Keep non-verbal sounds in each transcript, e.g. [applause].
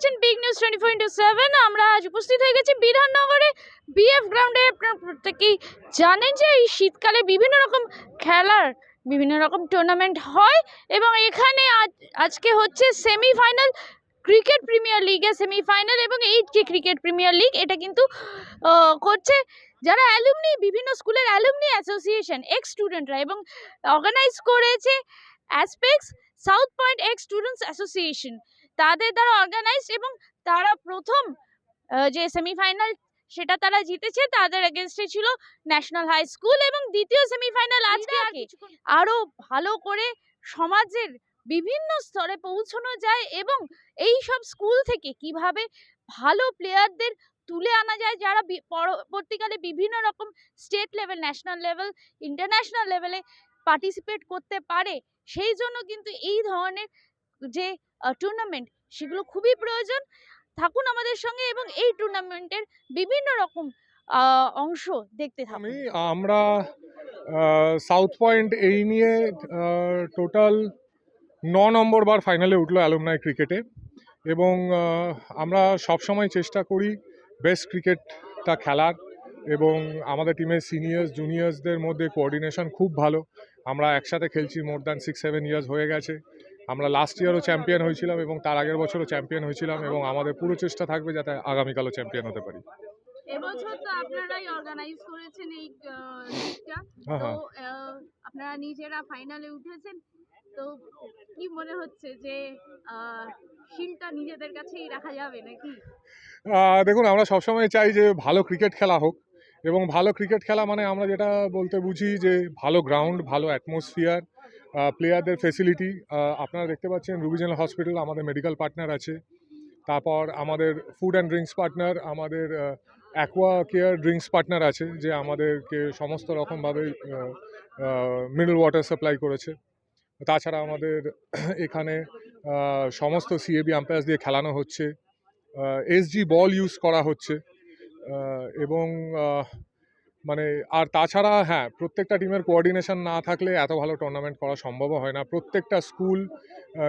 দেখছেন big news twenty four into seven আমরা আজ উপস্থিত হয়ে গেছি বিধাননগরে। বিএফ গ্রাউন্ডে আপনারা প্রত্যেকেই জানেন যে এই শীতকালে বিভিন্ন রকম খেলার, বিভিন্ন রকম টুর্নামেন্ট হয় এবং এখানে আজ, আজকে হচ্ছে সেমিফাইনাল ক্রিকেট প্রিমিয়ার লিগের সেমিফাইনাল এবং এই যে ক্রিকেট প্রিমিয়ার লিগ এটা কিন্তু করছে যারা অ্যালুমনি বিভিন্ন স্কুলের অ্যালুমনি অ্যাসোসিয়েশন এক্স স্টুডেন্টরা এবং অর্গানাইজ করেছে অ্যাসপেক্স South Point ex students association তাদের দ্বারা অর্গানাইজ এবং তারা প্রথম যে সেমিফাইনাল সেটা তারা জিতেছে তাদের এগেনস্টে ছিল ন্যাশনাল হাই স্কুল এবং দ্বিতীয় সেমিফাইনাল আজকে আরও ভালো করে সমাজের বিভিন্ন স্তরে পৌঁছানো যায় এবং এই সব স্কুল থেকে কীভাবে ভালো প্লেয়ারদের তুলে আনা যায় যারা পরবর্তীকালে বিভিন্ন রকম state level national level international লেভেলে পার্টিসিপেট করতে পারে সেই জন্য কিন্তু এই ধরনের যে টুর্নামেন্ট সেগুলো খুবই প্রয়োজন। থাকুন আমাদের সঙ্গে এবং এই টুর্নামেন্টের বিভিন্ন রকম অংশ দেখতে থাকুন। আমরা সাউথ পয়েন্ট এই নিয়ে টোটাল ন নম্বর বার ফাইনালে উঠল অ্যালুমনাই ক্রিকেটে এবং আমরা সবসময় চেষ্টা করি বেস্ট ক্রিকেটটা খেলার এবং আমাদের টিমের সিনিয়র্স জুনিয়র্সদের মধ্যে কোঅর্ডিনেশন খুব ভালো। আমরা একসাথে খেলছি more than six seven years হয়ে গেছে। আমরা লাস্ট ইয়ারও চ্যাম্পিয়ন হয়েছিলাম এবং তার আগের বছরও চ্যাম্পিয়ন হয়েছিলাম এবং আমাদের পুরো চেষ্টা থাকবে যাতে আগামীকালও চ্যাম্পিয়ন হতে পারি। এবছর তো আপনারাই অর্গানাইজ করেছেন এই লিগটা হ্যাঁ তো হ্যাঁ। আপনারা নিজেরা ফাইনালে উঠেছেন। তো কি মনে হচ্ছে যে শিলটা নিজেদের কাছেই রাখা যাবে নাকি? দেখুন আমরা সবসময় চাই যে ভালো ক্রিকেট খেলা হোক এবং ভালো ক্রিকেট খেলা মানে আমরা যেটা বলতে বুঝি যে ভালো গ্রাউন্ড ভালো অ্যাটমসফিয়ার প্লেয়ারদের ফেসিলিটি আপনারা দেখতে পাচ্ছেন রুবিজনাল হসপিটাল আমাদের মেডিকেল পার্টনার আছে। তারপর আমাদের ফুড অ্যান্ড ড্রিঙ্কস পার্টনার আমাদের অ্যাকোয়া কেয়ার ড্রিঙ্কস পার্টনার আছে, যে আমাদেরকে সমস্ত রকমভাবে মিনারেল ওয়াটার সাপ্লাই করেছে। তাছাড়া আমাদের [clears throat] এখানে সমস্ত সিএবি আম্পায়ার্স দিয়ে খেলানো হচ্ছে। এসজি বল ইউজ করা হচ্ছে। এবং মানে আর তাছাড়া হ্যাঁ প্রত্যেকটা টিমের কোঅর্ডিনেশন না থাকলে এত ভালো টুর্নামেন্ট করা সম্ভব হয় না। প্রত্যেকটা স্কুল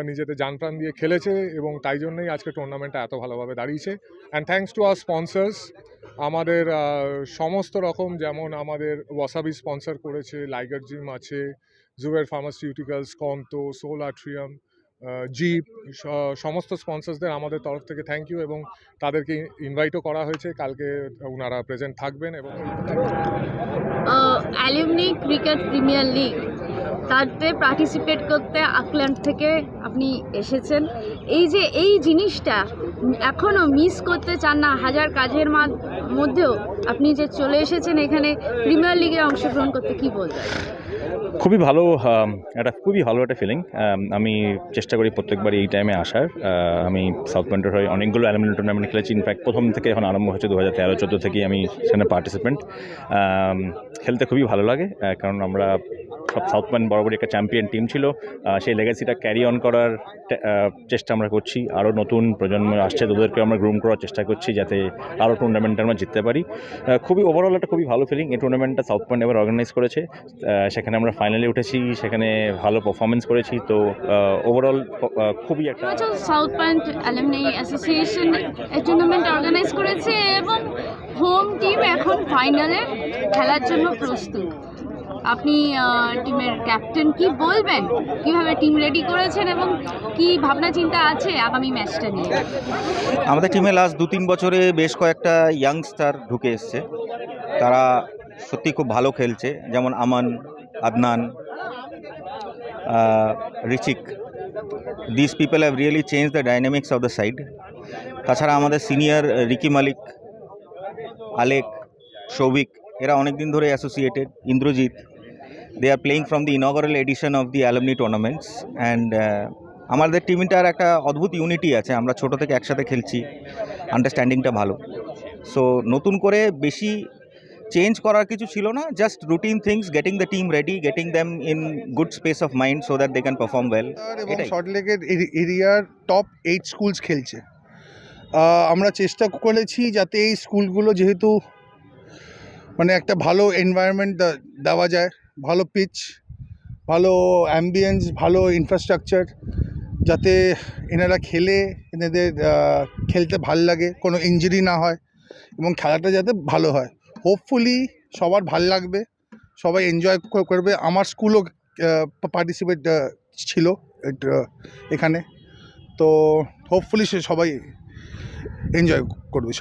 নিজেদের প্রাণ দিয়ে খেলেছে এবং তাই জন্যই আজকে টুর্নামেন্টটা এত ভালোভাবে দাঁড়িয়েছে। And thanks to R sponsors আমাদের সমস্ত রকম যেমন আমাদের ওয়াসাবি স্পন্সর করেছে লাইগার জিম আছে জুবের ফার্মাসিউটিক্যালস কন্ত সোল আট্রিয়াম জিপ সমস্ত স্পন্সার্সদের আমাদের তরফ থেকে থ্যাংক ইউ এবং তাদেরকে ইনভাইটও করা হয়েছে। কালকে ওনারা প্রেজেন্ট থাকবেন এবং অ্যালুমনি ক্রিকেট প্রিমিয়ার লিগ তাতে পার্টিসিপেট করতে আকল্যান্ড থেকে আপনি এসেছেন। এই যে, এই জিনিসটা এখনও মিস করতে চান না, হাজার কাজের মধ্যেও আপনি যে চলে এসেছেন এখানে প্রিমিয়ার লিগে অংশগ্রহণ করতে কি বলবেন? খুবই ভালো একটা খুবই ভালো একটা ফিলিং আমি চেষ্টা করি প্রত্যেকবার এই টাইমে আসার। আমি সাউথ পয়েন্টের হয়ে অনেকগুলো অ্যালুমিনি টুর্নামেন্ট খেলেছি। ইনফ্যাক্ট প্রথম থেকে এখন আরম্ভ হয়েছে দু হাজার তেরো, চোদ্দ থেকেই আমি সেখানে পার্টিসিপেন্ট খেলতে খুবই ভালো লাগে কারণ আমরা সব সাউথ পয়েন্ট বরাবরই একটা চ্যাম্পিয়ন টিম ছিল। সেই লেগাসিটা ক্যারি অন করার চেষ্টা আমরা করছি। আরও নতুন প্রজন্ম আসছে, তাদেরকে আমরা গ্রুম করার চেষ্টা করছি যাতে আরও টুর্নামেন্টে আমরা জিততে পারি। খুবই ওভারঅল একটা খুবই ভালো ফিলিং এই টুর্নামেন্টটা সাউথ পয়েন্ট এবার অর্গানাইজ করেছে। সেখানে আমরা ফাইনালে উঠেছি সেখানে ভালো পারফরমেন্স করেছি তো ওভারঅল খুবই একটা সাউথ পয়েন্ট অ্যালুমনি অ্যাসোসিয়েশন এই টুর্নামেন্ট অর্গানাইজ করেছে এবং হোম টিম এখন ফাইনালে খেলার জন্য প্রস্তুত। আপনি টিমের ক্যাপ্টেন কি বলবেন? কীভাবে টিম রেডি করেছেন এবং কি ভাবনা চিন্তা আছে আগামী ম্যাচটা নিয়ে? আমাদের টিমে লাস্ট দু তিন বছরে বেশ কয়েকটা ইয়াংস্টার ঢুকে এসছে। তারা সত্যি খুব ভালো খেলছে। যেমন Aman Adnan Richik this people have really change the dynamics of the side তাছাড়া আমাদের সিনিয়র রিকি মালিক আলেক সৌভিক এরা অনেক দিন ধরে associated Indrajit De are playing from the inaugural edition of the alumni tournaments and আমাদের টিমটার একটা অদ্ভুত ইউনিটি আছে, আমরা ছোট থেকে একসাথে খেলছি আন্ডারস্ট্যান্ডিংটা ভালো। সো নতুন করে বেশি চেঞ্জ করার কিছু ছিল না just routine things getting the team ready getting them in good space of mind so that they can perform well. সল্টলেকের এরিয়ার টপ এইট স্কুলস খেলছে। আমরা চেষ্টা করেছি যাতে এই স্কুলগুলো যেহেতু মানে একটা ভালো এনভায়রনমেন্ট দেওয়া যায় ভালো পিচ ভালো অ্যাম্বিয়েন্স ভালো ইনফ্রাস্ট্রাকচার যাতে এনারা খেলে এনাদের খেলতে ভালো লাগে কোনো ইঞ্জুরি না হয় এবং খেলাটা যাতে ভালো হয়। হোপফুলি সবার ভালো লাগবে, সবাই এনজয় করবে। আমার স্কুলও পার্টিসিপেট ছিল এখানে। তো হোপফুলি সে সবাই এনজয় করবে